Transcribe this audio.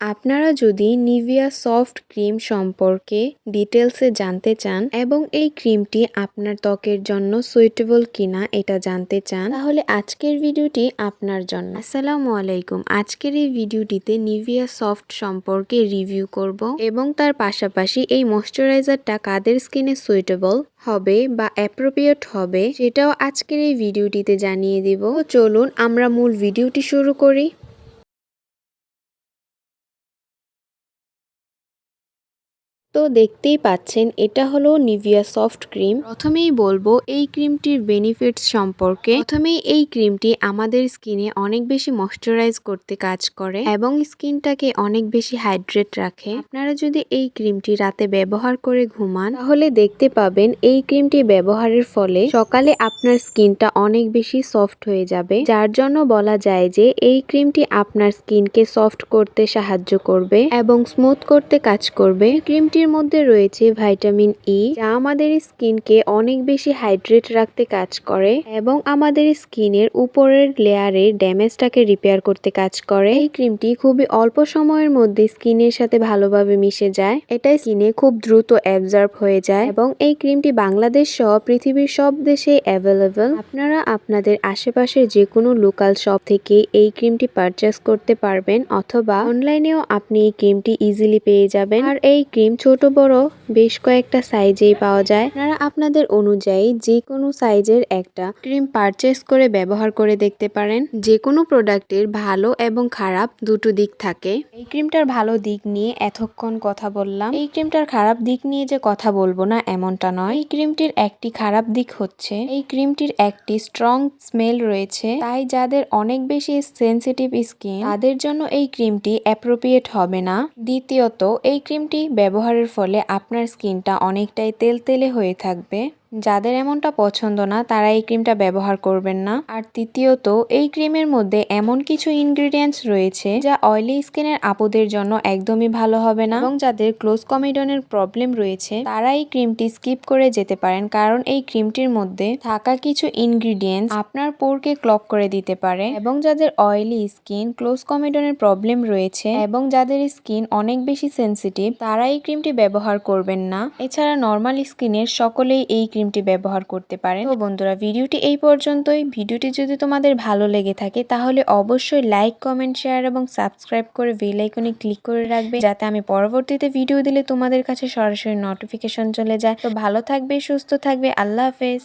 আপনারা যদি Nivea soft cream সম্পর্কে ডিটেলসে জানতে চান এবং এই ক্রিমটি আপনার ত্বকের জন্য সুইটেবল কিনা এটা জানতে চান, তাহলে আজকের ভিডিওটি আপনার জন্য। আসসালামু আলাইকুম। আজকের এই ভিডিওটিতে নিভিয়া সফট সম্পর্কে রিভিউ করব এবং তার পাশাপাশি এই ময়শ্চারাইজারটা কাদের স্কিনে সুইটেবল হবে বা অ্যাপ্রোপ্রিয়েট হবে সেটাও আজকের এই ভিডিওটিতে জানিয়ে দিব। চলুন আমরা মূল ভিডিওটি শুরু করি। তো দেখতেই পাচ্ছেন, এটা হলো নিভিয়া সফট ক্রিম প্রথমেই বলব, এই ক্রিমটির বেনিফিটস সম্পর্কে। প্রথমেই এই ক্রিমটি আমাদের স্কিনে অনেক বেশি ময়শ্চারাইজ করতে কাজ করে এবং স্কিনটাকে অনেক বেশি হাইড্রেট রাখে। আপনারা যদি এই ক্রিমটি রাতে ব্যবহার করে ঘুমান, তাহলে দেখতে পাবেন এই ক্রিমটি ব্যবহারের ফলে সকালে আপনার স্কিনটা অনেক বেশি সফট হয়ে যাবে। যার জন্য বলা যায় যে, এই ক্রিমটি আপনার স্কিনকে সফট করতে সাহায্য করবে এবং স্মুথ করতে কাজ করবে। ক্রিমটির এর মধ্যে রয়েছে ভাইটামিন ই e, যা আমাদের স্কিনকে অনেক বেশি হাইড্রেট রাখতে কাজ করে এবং আমাদের স্কিনের উপরের লেয়ারের ড্যামেজটাকে রিপেয়ার করতে কাজ করে। এই ক্রিমটি খুবই অল্প সময়ের মধ্যে স্কিনের সাথে ভালোভাবে মিশে যায়। এটা স্কিনে খুব দ্রুত অ্যাবজর্ব হয়ে যায় এবং এই ক্রিমটি বাংলাদেশ সহ পৃথিবীর সব দেশে অ্যাভেলেবল। আপনারা আপনাদের আশেপাশের যে কোনো লোকাল শপ থেকে এই ক্রিমটি পারচেস করতে পারবেন অথবা অনলাইনেও আপনি এই ক্রিমটি ইজিলি পেয়ে যাবেন। আর এই ক্রিম ছোট, বড় বেশ কয়েকটা সাইজেই পাওয়া যায়। আপনারা আপনাদের অনুযায়ী যে কোনো সাইজের একটা ক্রিম পারচেস করে ব্যবহার করে দেখতে পারেন। যে কোনো প্রোডাক্টের ভালো এবং খারাপ দুটো দিক থাকে। এই ক্রিমটার ভালো দিক নিয়ে এতক্ষণ কথা বললাম। এই ক্রিমটার খারাপ দিক নিয়ে যে কথা বলব না, এমনটা নয়। এই ক্রিমটির একটি খারাপ দিক হচ্ছে, এই ক্রিমটির একটি স্ট্রং স্মেল রয়েছে। তাই যাদের অনেক বেশি সেন্সিটিভ স্কিন, তাদের জন্য এই ক্রিমটি অ্যাপ্রোপ্রিয়েট হবে না। দ্বিতীয়ত, এই ক্রিমটি ব্যবহারের ফলে আপনার স্কিনটা অনেকটাই তেলতেলে হয়ে থাকবে। যাদের এমনটা পছন্দ না, তারা এই ক্রিমটা ব্যবহার করবেন না। আর তৃতীয়ত, এই ক্রিমের মধ্যে এমন কিছু ইনগ্রিডিয়েন্টস রয়েছে যা অয়েলি স্কিনের আপুদের জন্য একদমই ভালো হবে না এবং যাদের ক্লোজ কমিডনের প্রবলেম রয়েছে, তারা এই ক্রিমটি স্কিপ করে যেতে পারেন। কারণ এই ক্রিমটির মধ্যে থাকা কিছু ইনগ্রিডিয়েন্টস আপনার পোরকে ক্লক করে দিতে পারে এবং যাদের অয়েলি স্কিন ক্লোজ কমিডনের প্রবলেম রয়েছে এবং যাদের স্কিন অনেক বেশি সেন্সিটিভ তারা এই ক্রিমটি ব্যবহার করবেন না। এছাড়া নর্মাল স্কিনের সকলেই এই ক্রিমটি ব্যবহার করতে পারেন। তো বন্ধুরা, ভিডিওটি এই পর্যন্তই। ভিডিওটি যদি তোমাদের ভালো লেগে থাকে, তাহলে অবশ্যই লাইক কমেন্ট শেয়ার এবং সাবস্ক্রাইব করে বেল আইকনে ক্লিক করে রাখবে, যাতে আমি পরবর্তীতে ভিডিও দিলে তোমাদের কাছে সরাসরি নোটিফিকেশন চলে যায়। তো ভালো থাকবে, সুস্থ থাকবে, আল্লাহ হাফেজ।